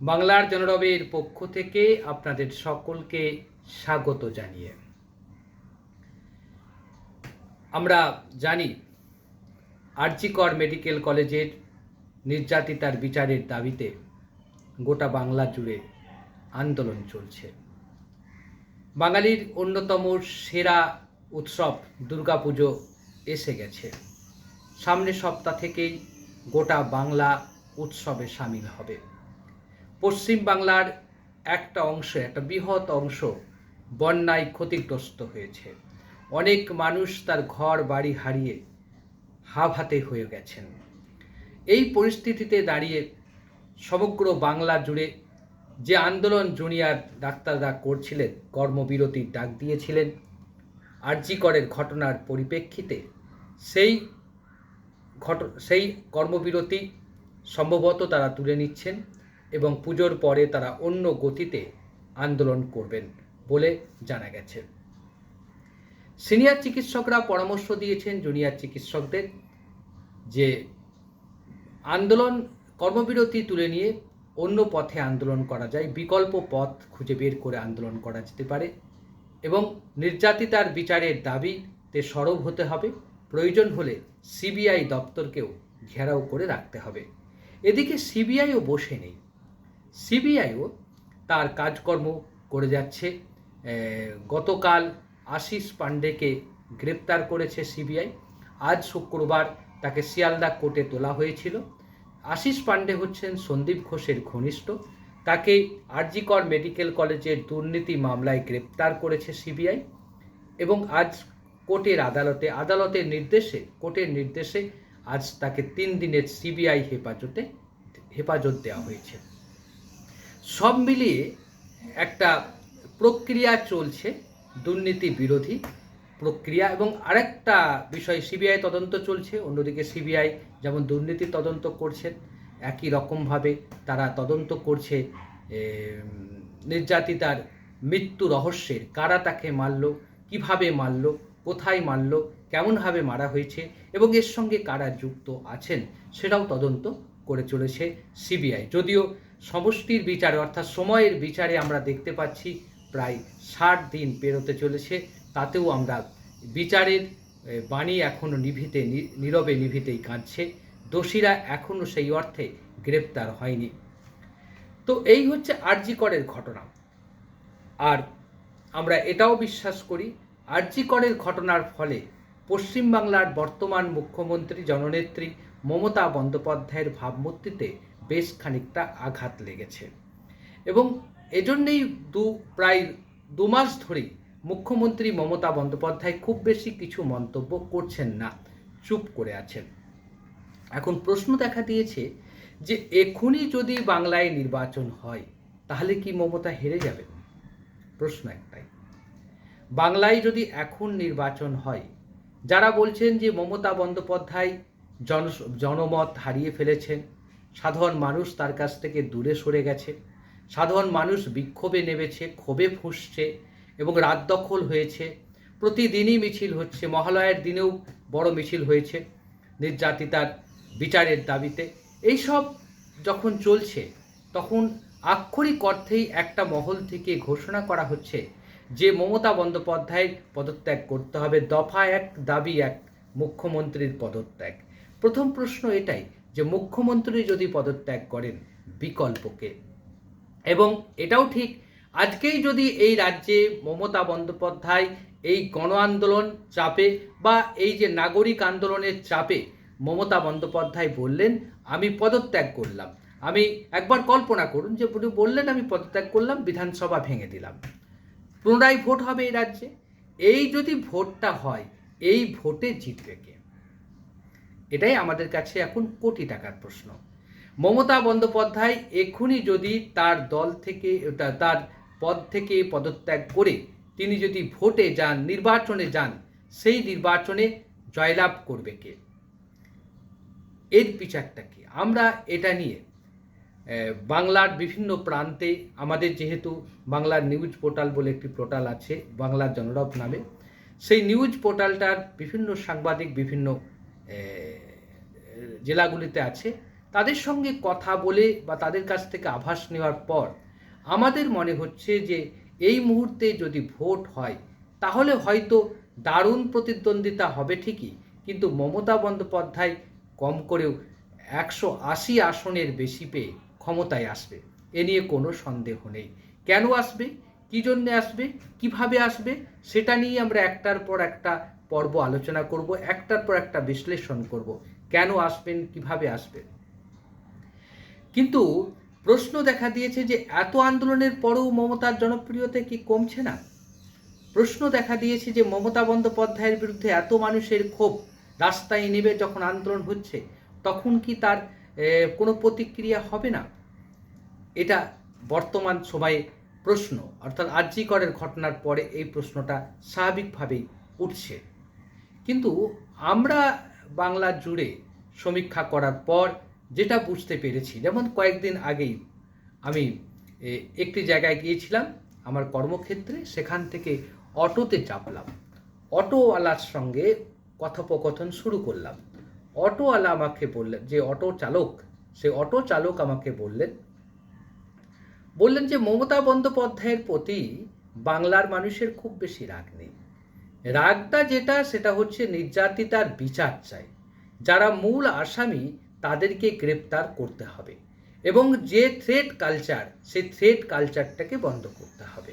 বাংলার জনরবের পক্ষ থেকে আপনাদের সকলকে স্বাগত জানিয়ে। আমরা জানি, আরজিকর মেডিকেল কলেজের নির্যাতিতার বিচারের দাবিতে গোটা বাংলা জুড়ে আন্দোলন চলছে। বাঙালির অন্যতম সেরা উৎসব দুর্গাপুজো এসে গেছে। সামনের সপ্তাহ থেকেই গোটা বাংলা উৎসবে সামিল হবে। পশ্চিম বাংলার একটা অংশ, একটা বৃহৎ অংশ বন্যায় ক্ষতিগ্রস্ত হয়েছে। অনেক মানুষ তার ঘর, বাড়ি হারিয়ে হাতে হয়ে গেছেন। এই পরিস্থিতিতে দাঁড়িয়ে সমগ্র বাংলা জুড়ে যে আন্দোলন জুনিয়র ডাক্তাররা করছিলেন, কর্মবিরতির ডাক দিয়েছিলেন আরজিকরের ঘটনার পরিপ্রেক্ষিতে সেই ঘট, সেই কর্মবিরতি সম্ভবত তারা তুলে নিচ্ছেন। এবং পুজোর পরে তারা অন্য গতিতে আন্দোলন করবেন বলে জানা গেছে। সিনিয়র চিকিৎসকরা পরামর্শ দিয়েছেন জুনিয়র চিকিৎসকদের যে আন্দোলন কর্মবিরতি তুলে নিয়ে অন্য পথে আন্দোলন করা যায়, বিকল্প পথ খুঁজে বের করে আন্দোলন করা যেতে পারে এবং নির্যাতিতার বিচারের দাবিতে সরব হতে হবে। প্রয়োজন হলে সিবিআই দপ্তরকেও ঘেরাও করে রাখতে হবে। এদিকে সিবিআইও বসে নেই। সিবিআইও তার কাজকর্ম করে যাচ্ছে। গতকাল আশিস পাণ্ডেকে গ্রেপ্তার করেছে সিবিআই। আজ শুক্রবার তাকে শিয়ালদা কোর্টে তোলা হয়েছিল। আশিস পাণ্ডে হচ্ছেন সন্দীপ ঘোষের ঘনিষ্ঠ। তাকে আরজিকর মেডিকেল কলেজের দুর্নীতি মামলায় গ্রেপ্তার করেছে সিবিআই এবং আজ কোর্টের আদালতে, আদালতের নির্দেশে, কোর্টের নির্দেশে আজ তাকে তিন দিনের সিবিআই হেফাজতে, হেফাজত দেওয়া হয়েছে। সব মিলিয়ে একটা প্রক্রিয়া চলছে, দুর্নীতি বিরোধী প্রক্রিয়া এবং আরেকটা বিষয়, সিবিআই তদন্ত চলছে। অন্যদিকে সিবিআই যেমন দুর্নীতি তদন্ত করছেন একই রকমভাবে তারা তদন্ত করছে নির্যাতিতার মৃত্যু রহস্যের, কারা তাকে মারল, কীভাবে মারল, কোথায় মারল, কেমনভাবে মারা হয়েছে এবং এর সঙ্গে কারা যুক্ত আছেন, সেটাও তদন্ত করে চলেছে সিবিআই। যদিও সমষ্টির বিচারে, অর্থাৎ সময়ের বিচারে আমরা দেখতে পাচ্ছি প্রায় ষাট দিন পেরোতে চলেছে। তাতেও আমরা বিচারের বাণী এখনও নিভিতে নীরবে নিভিতেই কাঁদছে। দোষীরা এখনও সেই অর্থে গ্রেপ্তার হয়নি। তো এই হচ্ছে আরজিকরের ঘটনা। আর আমরা এটাও বিশ্বাস করি, আরজিকরের ঘটনার ফলে পশ্চিমবাংলার বর্তমান মুখ্যমন্ত্রী, জননেত্রী মমতা বন্দ্যোপাধ্যায়ের ভাবমূর্তিতে বেশ খানিকটা আঘাত লেগেছে। এবং এজন্যেই দু, প্রায় দু মাস ধরেই মুখ্যমন্ত্রী মমতা বন্দ্যোপাধ্যায় খুব বেশি কিছু মন্তব্য করছেন না, চুপ করে আছেন। এখন প্রশ্ন দেখা দিয়েছে যে এখনই যদি বাংলায় নির্বাচন হয়, তাহলে কি মমতা হেরে যাবে প্রশ্ন একটাই। বাংলায় যদি এখন নির্বাচন হয়, যারা বলছেন যে মমতা বন্দ্যোপাধ্যায় জন, জনমত হারিয়ে ফেলেছেন সাধারণ মানুষ তার কাছ থেকে দূরে সরে গেছে। সাধারণ মানুষ বিক্ষোভে নেমেছে, ক্ষোভে ফুসছে এবং রাত দখল হয়েছে। প্রতিদিনই মিছিল হচ্ছে, মহালয়ের দিনেও বড় মিছিল হয়েছে নির্যাতিতার বিচারের দাবিতে। এইসব যখন চলছে, তখন আক্ষরিক অর্থেই একটা মহল থেকে ঘোষণা করা হচ্ছে যে মমতা বন্দ্যোপাধ্যায়ের পদত্যাগ করতে হবে। দফা এক, দাবি এক, মুখ্যমন্ত্রীর পদত্যাগ। প্রথম প্রশ্ন এটাই যে মুখ্যমন্ত্রী যদি পদত্যাগ করেন বিকল্পকে। এবং এটাও ঠিক, আজকেই যদি এই রাজ্যে মমতা বন্দ্যোপাধ্যায় এই গণ আন্দোলন চাপে বা এই যে নাগরিক আন্দোলনের চাপে মমতা বন্দ্যোপাধ্যায় বললেন, আমি পদত্যাগ করলাম। আমি একবার কল্পনা করুন যে বললেন, আমি পদত্যাগ করলাম, বিধানসভা ভেঙে দিলাম। পুনরায় ভোট হবে এই রাজ্যে? এই যদি ভোটটা হয়, এই ভোটে জিতবে কে? এটাই আমাদের কাছে এখন কোটি টাকার প্রশ্ন। মমতা বন্দ্যোপাধ্যায় এক্ষুনি যদি তার দল থেকে তার পদ থেকে পদত্যাগ করে তিনি যদি ভোটে যান, নির্বাচনে যান, সেই নির্বাচনে জয়লাভ করবে কে? এর বিচারটা কি? আমরা এটা নিয়ে বাংলার বিভিন্ন প্রান্তে আমাদের যেহেতু বাংলার নিউজ পোর্টাল বলে একটি পোর্টাল আছে, বাংলার জনরব নামে, সেই নিউজ পোর্টালটার বিভিন্ন সাংবাদিক, বিভিন্ন জেলাগুলিতে আছে, তাদের সঙ্গে কথা বলে বা তাদের কাছ থেকে আভাস নেওয়ার পর আমাদের মনে হচ্ছে যে এই মুহূর্তে যদি ভোট হয়, তাহলে হয়তো দারুণ প্রতিদ্বন্দ্বিতা হবে ঠিকই, কিন্তু মমতা বন্দ্যোপাধ্যায় কম করেও একশো আশি আসনের বেশি পেয়ে ক্ষমতায় আসবে। এ নিয়ে কোনো সন্দেহ নেই। কেন আসবে? কী জন্যে আসবে? কীভাবে আসবে? সেটা নিয়ে আমরা একটার পর একটা পর্ব আলোচনা করব, একটার পর একটা বিশ্লেষণ করব, কেন আসবেন, কীভাবে আসবেন। কিন্তু প্রশ্ন দেখা দিয়েছে যে এত আন্দোলনের পরেও মমতার জনপ্রিয়তা কি কমছে না? প্রশ্ন দেখা দিয়েছে যে মমতা বন্দ্যোপাধ্যায়ের বিরুদ্ধে এত মানুষের ক্ষোভ রাস্তায় নেবে যখন আন্দোলন হচ্ছে, তখন কি তার কোনো প্রতিক্রিয়া হবে না? এটা বর্তমান সময়ে প্রশ্ন, অর্থাৎ আর্যিকরের ঘটনার পরে এই প্রশ্নটা স্বাভাবিকভাবেই উঠছে। কিন্তু আমরা বাংলা জুড়ে সমীক্ষা করার পর যেটা বুঝতে পেরেছি, যেমন কয়েকদিন আগেই আমি একটি জায়গায় গিয়েছিলাম, আমার কর্মক্ষেত্রে সেখান থেকে অটোতে চাপলাম। অটোওয়ালার সঙ্গে কথোপকথন শুরু করলাম। অটোওয়ালা আমাকে বললেন যে অটো চালক, সে অটো চালক আমাকে বললেন বললেন যে মমতা বন্দ্যোপাধ্যায়ের প্রতি বাংলার মানুষের খুব বেশি রাগ নেই। রাগটা যেটা, সেটা হচ্ছে নির্যাতিতার বিচার চাই। যারা মূল আসামি, তাদেরকে গ্রেপ্তার করতে হবে এবং যে থ্রেড কালচার সেই থ্রেড কালচারটাকে বন্ধ করতে হবে।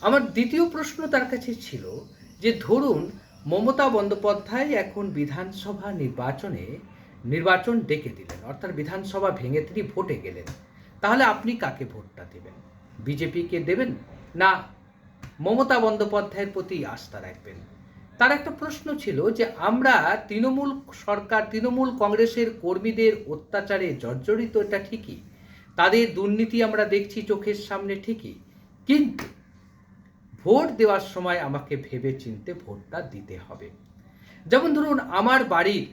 আমার দ্বিতীয় প্রশ্ন তার কাছে ছিল যে, ধরুন মমতা বন্দ্যোপাধ্যায় এখন বিধানসভা নির্বাচনে নির্বাচন ডেকে দিলেন, অর্থাৎ বিধানসভা ভেঙে তিনি ভোটে গেলেন। তাহলে আপনি কাকে ভোটটা দেবেন? বিজেপিকে দেবেন না মমতা বন্দ্যোপাধ্যায়ের প্রতি আস্থা রাখবেন। তার একটা প্রশ্ন ছিল যে, আমরা তৃণমূল সরকার, তৃণমূল কংগ্রেসের কর্মীদের অত্যাচারে জর্জরিত, এটা ঠিকই। তাদের দুর্নীতি আমরা দেখছি চোখের সামনে ঠিকই। কিন্তু ভোট দেওয়ার সময় আমাকে ভেবে চিনতে ভোটটা দিতে হবে। যেমন ধরুন, আমার বাড়ির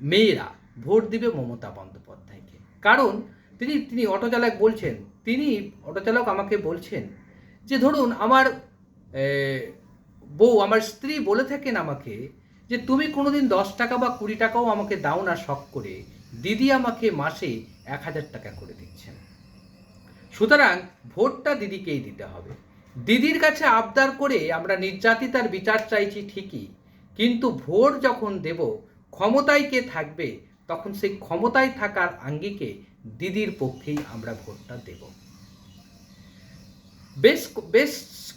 মেয়েরা ভোট দিবে মমতা বন্দ্যোপাধ্যায়কে। কারণ তিনি তিনি অটো চালক বলছেন, তিনি অটো চালক আমাকে বলছেন যে ধরুন আমার বউ, আমার স্ত্রী বলে থাকেন আমাকে যে তুমি কোনোদিন দশ টাকা বা কুড়ি টাকাও আমাকে দাও না শখ করে। দিদি আমাকে মাসে এক হাজার টাকা করে দিচ্ছেন। সুতরাং ভোটটা দিদিকেই দিতে হবে। দিদির কাছে আবদার করে আমরা নির্যাতিতার বিচার চাইছি ঠিকই, কিন্তু ভোট যখন দেব, ক্ষমতায় কে থাকবে, তখন সেই ক্ষমতায় থাকার আঙ্গিকে দিদির পক্ষেই আমরা ভোটটা দেব। বেশ বেশ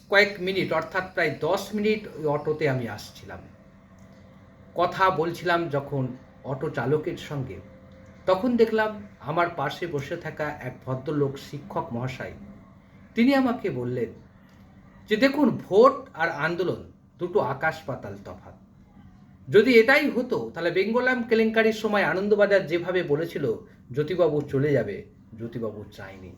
কয়েক মিনিট, অর্থাৎ প্রায় দশ মিনিট ওই অটোতে আমি আসছিলাম। কথা বলছিলাম যখন অটো চালকের সঙ্গে। তখন দেখলাম আমার পাশে বসে থাকা এক ভদ্রলোক শিক্ষক মহাশয়। তিনি আমাকে বললেন যে, দেখুন, ভোট আর আন্দোলন দুটো আকাশ পাতাল তফাৎ। যদি এটাই হতো, তাহলে বেঙ্গলাম কেলেঙ্কারির সময় আনন্দবাজার যেভাবে বলেছিল, জ্যোতিবাবু চলে যাবে, জ্যোতিবাবু চায়নি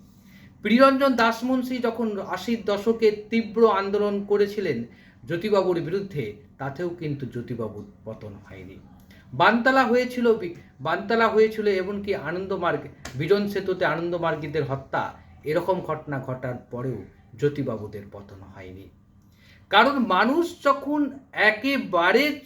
প্রিয়রঞ্জন দাসমুন্সী যখন আশির দশকে তীব্র আন্দোলন করেছিলেন জ্যোতিবাবুর বিরুদ্ধে, তাতেও কিন্তু জ্যোতিবাবুর পতন হয়নি। বানতালা হয়েছিল বানতালা হয়েছিল এমনকি আনন্দমার্গ, বিজন সেতুতে আনন্দমার্গীদের হত্যা, এরকম ঘটনা ঘটার পরেও জ্যোতিবাবুদের পতন হয়নি। কারণ মানুষ যখন একেবারে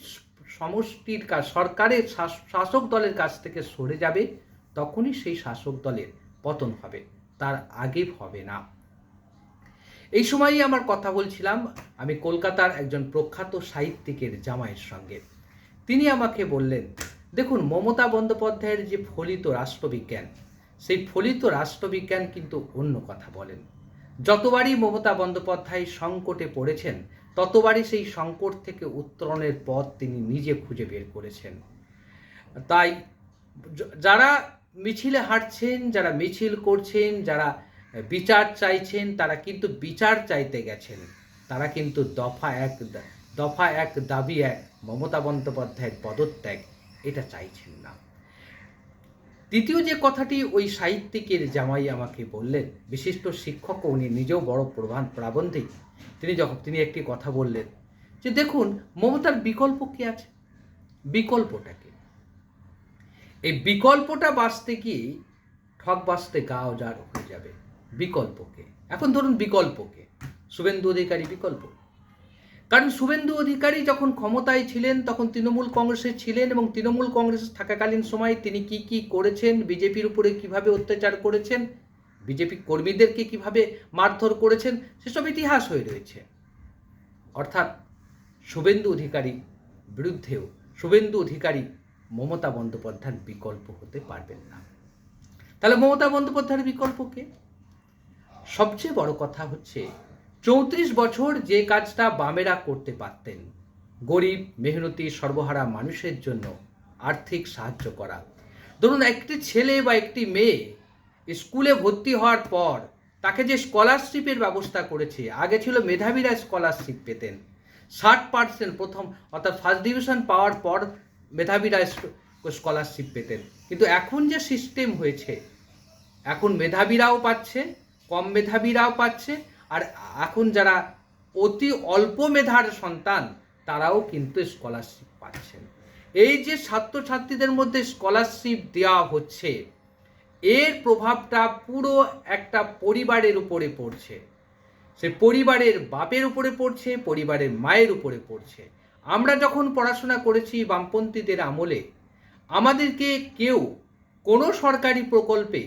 সমষ্টির কাজ সরকারের শাস- শাসক দলের কাছ থেকে সরে যাবে, তখনই সেই শাসক দলের পতন হবে। তার আগে হবে না। এই সময়ই আমার কথা বলছিলাম, আমি কলকাতার একজন প্রখ্যাত সাহিত্যিকের জামাইয়ের সঙ্গে। তিনি আমাকে বললেন, দেখুন, মমতা বন্দ্যোপাধ্যায়ের যে ফলিত রাষ্ট্রবিজ্ঞান, সেই ফলিত রাষ্ট্রবিজ্ঞান কিন্তু অন্য কথা বলেন। যতবারই মমতা বন্দ্যোপাধ্যায় সংকটে পড়েছেন, ততবারই সেই সংকট থেকে উত্তরণের পথ তিনি নিজে খুঁজে বের করেছেন। তাই যারা মিছিলে হাঁটছেন, যারা মিছিল করছেন, যারা বিচার চাইছেন, তারা কিন্তু বিচার চাইতে গেছেন। তারা কিন্তু দফা এক দফা এক দাবি এক, মমতা বন্দ্যোপাধ্যায়ের পদত্যাগ, এটা চাইছেন না। দ্বিতীয় যে কথাটি ওই সাহিত্যিকের জামাই আমাকে বললেন, বিশিষ্ট শিক্ষক, উনি নিজেও বড় প্রধান প্রাবন্ধিক, তিনি যখন, তিনি একটি কথা বললেন যে, দেখুন, মমতার বিকল্প কি আছে? বিকল্পটা কি? এই বিকল্পটা বাঁচতে গিয়ে ঠক বাঁচতে গা ওজার হয়ে যাবে, বিকল্পকে। এখন ধরুন বিকল্পকে। শুভেন্দু অধিকারী বিকল্প। কারণ শুভেন্দু অধিকারী যখন ক্ষমতায় ছিলেন, তখন তৃণমূল কংগ্রেসে ছিলেন এবং তৃণমূল কংগ্রেস থাকাকালীন সময় তিনি কি কি করেছেন, বিজেপির উপরে কীভাবে অত্যাচার করেছেন, বিজেপি কর্মীদেরকে কীভাবে মারধর করেছেন, সেসব ইতিহাস হয়ে রয়েছে। অর্থাৎ শুভেন্দু অধিকারী বিরুদ্ধেও, শুভেন্দু অধিকারী মমতা বন্দ্যোপাধ্যায়ের বিকল্প হতে পারবেন না। তাহলে মমতা বন্দ্যোপাধ্যায়ের বিকল্প কে? সবচেয়ে বড় কথা হচ্ছে, চৌত্রিশ বছর যে কাজটা বামেরা করতে পারতেন, গরিব, মেহনতি, সর্বহারা মানুষের জন্য আর্থিক সাহায্য করা। ধরুন একটি ছেলে বা একটি মেয়ে স্কুলে ভর্তি হওয়ার পর তাকে যে স্কলারশিপের ব্যবস্থা করেছে, আগে ছিল মেধাবীরা স্কলারশিপ পেতেন। ষাট পার্সেন্ট প্রথম, অর্থাৎ ফার্স্ট ডিভিশন পাওয়ার পর মেধাবীরা স্কলারশিপ পেতেন। কিন্তু এখন যে সিস্টেম হয়েছে, এখন মেধাবীরাও পাচ্ছে, কম মেধাবীরাও পাচ্ছে, আর এখন যারা অতি অল্প মেধার সন্তান, তারাও কিন্তু স্কলারশিপ পাচ্ছেন। এই যে ছাত্রছাত্রীদের মধ্যে স্কলারশিপ দেওয়া হচ্ছে, এর প্রভাবটা পুরো একটা পরিবারের উপরে পড়ছে। সে পরিবারের বাপের উপরে পড়ছে, পরিবারের মায়ের উপরে পড়ছে। আমরা যখন পড়াশোনা করেছি বামপন্থীদের আমলে, আমাদেরকে কেউ কোনো সরকারি প্রকল্পে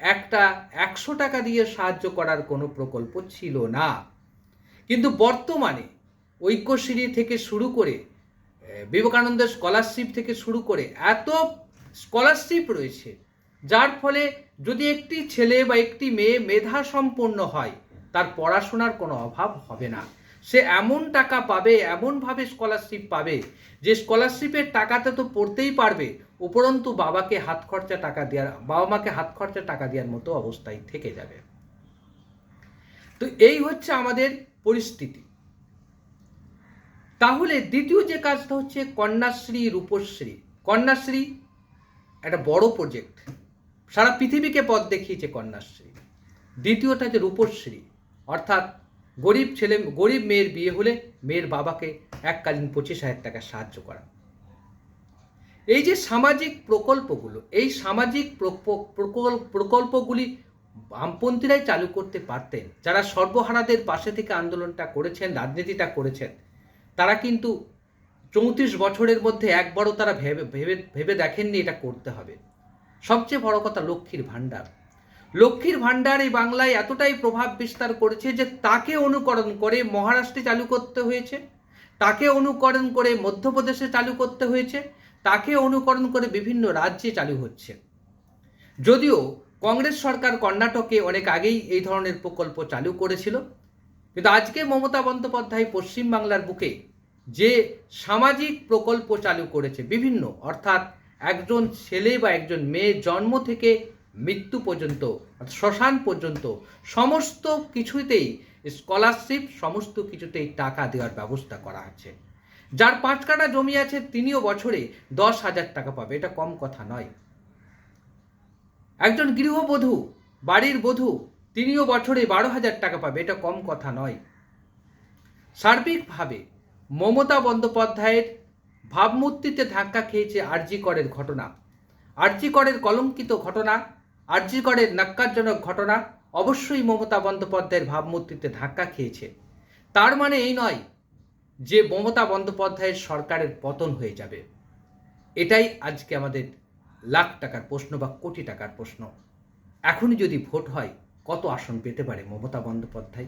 একটা একশো টাকা দিয়ে সাহায্য করার কোনো প্রকল্প ছিল না। কিন্তু বর্তমানে ঐক্যশ্রী থেকে শুরু করে বিবেকানন্দ স্কলারশিপ থেকে শুরু করে এত স্কলারশিপ রয়েছে, যার ফলে যদি একটি ছেলে বা একটি মেয়ে মেধা সম্পন্ন হয়, তার পড়াশোনার কোনো অভাব হবে না। সে এমন টাকা পাবে, এমনভাবে স্কলারশিপ পাবে, যে স্কলারশিপের টাকাতে তো পড়তেই পারবে। উপরন্তু বাবাকে হাত খরচা টাকা দেওয়ার, বাবা মাকে হাত খরচা টাকা দেওয়ার মতো অবস্থায় থেকে যাবে। তো এই হচ্ছে আমাদের পরিস্থিতি। তাহলে দ্বিতীয় যে কাজটা হচ্ছে কন্যাশ্রী, রূপশ্রী। কন্যাশ্রী একটা বড় প্রজেক্ট সারা পৃথিবীকে পথ দেখিয়েছে কন্যাশ্রী। দ্বিতীয়টা যে রূপশ্রী, অর্থাৎ গরিব ছেলে, গরিব মেয়ের বিয়ে হলে মেয়ের বাবাকে এককালীন পঁচিশ হাজার টাকা সাহায্য করা। এই যে সামাজিক প্রকল্পগুলো, এই সামাজিক প্রকল্পগুলি বামপন্থীরাই চালু করতে পারতেন, যারা সর্বহারাদের পাশে থেকে আন্দোলনটা করেছেন, রাজনীতিটা করেছেন, তারা কিন্তু চৌত্রিশ বছরের মধ্যে একবারও তারা ভেবে ভেবে ভেবে দেখেননি এটা করতে হবে। সবচেয়ে বড় কথা লক্ষ্মীর ভাণ্ডার। লক্ষ্মীর ভাণ্ডার এই বাংলায় এতটাই প্রভাব বিস্তার করেছে যে তাকে অনুকরণ করে মহারাষ্ট্রে চালু করতে হয়েছে, তাকে অনুকরণ করে মধ্যপ্রদেশে চালু করতে হয়েছে, তাকে অনুকরণ করে বিভিন্ন রাজ্যে চালু হচ্ছে। যদিও কংগ্রেস সরকার কর্ণাটকে অনেক আগেই এই ধরনের প্রকল্প চালু করেছিল, কিন্তু আজকে মমতা বন্দ্যোপাধ্যায় পশ্চিমবাংলার বুকে যে সামাজিক প্রকল্প চালু করেছে বিভিন্ন, অর্থাৎ একজন ছেলে বা একজন মেয়ে জন্ম থেকে মৃত্যু পর্যন্ত শ্মশান পর্যন্ত, সমস্ত কিছুতেই স্কলারশিপ সমস্ত কিছুতেই টাকা দেওয়ার ব্যবস্থা করা আছে। যার পাঁচ কাটা জমি আছে, তিনিও বছরে দশ হাজার টাকা পাবে। এটা কম কথা নয়। একজন গৃহবধূ, বাড়ির বধূ, তিনিও বছরে বারো হাজার টাকা পাবে। এটা কম কথা নয়। সার্বিকভাবে মমতা বন্দ্যোপাধ্যায়ের ভাবমূর্তিতে ধাক্কা খেয়েছে আরজি করের ঘটনা। আরজি করের কলঙ্কিত ঘটনা আরজি করের নাক্কারজনক ঘটনা অবশ্যই মমতা বন্দ্যোপাধ্যায়ের ভাবমূর্তিতে ধাক্কা খেয়েছে। তার মানে এই নয় যে মমতা বন্দ্যোপাধ্যায়ের সরকারের পতন হয়ে যাবে। এটাই আজকে আমাদের লাখ টাকার প্রশ্ন বা কোটি টাকার প্রশ্ন। এখনই যদি ভোট হয়, কত আসন পেতে পারে মমতা বন্দ্যোপাধ্যায়?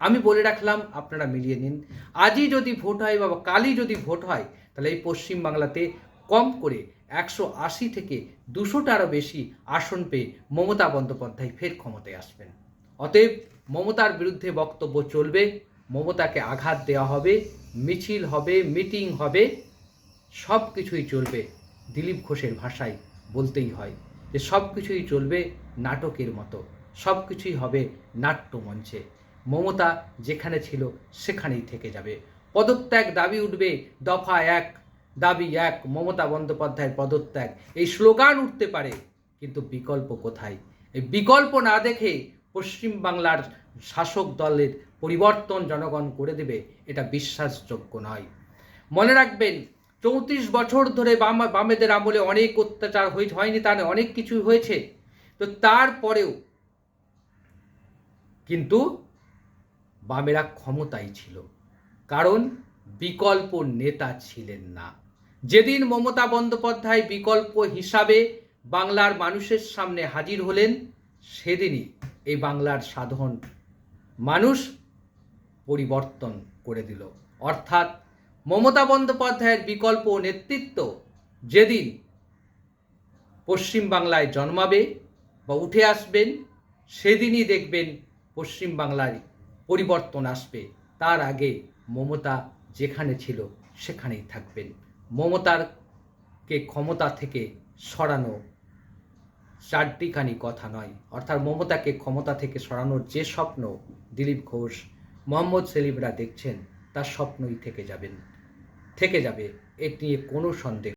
আমি বলে রাখলাম, আপনারা মিলিয়ে নিন। আজই যদি ভোট হয় বা কালই যদি ভোট হয়, তাহলে এই পশ্চিমবাংলাতে কম করে একশো আশি থেকে দুশোটারও বেশি আসন পেয়ে মমতা বন্দ্যোপাধ্যায় ফের ক্ষমতায় আসবেন। অতএব মমতার বিরুদ্ধে বক্তব্য চলবে, মমতাকে আঘাত দেওয়া হবে, মিছিল হবে, মিটিং হবে সব কিছুই চলবে দিলীপ ঘোষের ভাষায় বলতেই হয় যে সব কিছুই চলবে নাটকের মতো সব কিছুই হবে নাট্যমঞ্চে। মমতা যেখানে ছিল সেখানেই থেকে যাবে। পদত্যাগ দাবি উঠবে দফা এক। দাবি এক মমতা বন্দ্যোপাধ্যায়ের পদত্যাগ। এই স্লোগান উঠতে পারে কিন্তু বিকল্প কোথায়? এই বিকল্প না দেখে পশ্চিমবাংলার শাসক দলের পরিবর্তন জনগণ করে দেবে এটা বিশ্বাসযোগ্য নয়। মনে রাখবেন চৌত্রিশ বছর ধরে বাম বামেদের আমলে অনেক অত্যাচার হয়ে হয়নি তা নয়, অনেক কিছু হয়েছে। তো তারপরেও কিন্তু বামেরা ক্ষমতায় ছিল কারণ বিকল্প নেতা ছিলেন না। যেদিন মমতা বন্দ্যোপাধ্যায় বিকল্প হিসাবে বাংলার মানুষের সামনে হাজির হলেন, সেদিনই এই বাংলার সাধারণ মানুষ পরিবর্তন করে দিল। অর্থাৎ মমতা বন্দ্যোপাধ্যায়ের বিকল্প নেতৃত্ব যেদিন পশ্চিমবাংলায় জন্মাবে বা উঠে আসবেন, সেদিনই দেখবেন পশ্চিমবাংলায় পরিবর্তন আসবে। তার আগে মমতা যেখানে ছিল, সেখানেই থাকবেন। মমতারকে ক্ষমতা থেকে সরানো চারটিখানি কথা নয়। অর্থাৎ মমতাকে ক্ষমতা থেকে সরানোর যে স্বপ্ন দিলীপ ঘোষ, মোহাম্মদ সেলিমরা দেখছেন, তার স্বপ্নই থেকে যাবেন, থেকে যাবে। এটি নিয়ে কোনো সন্দেহ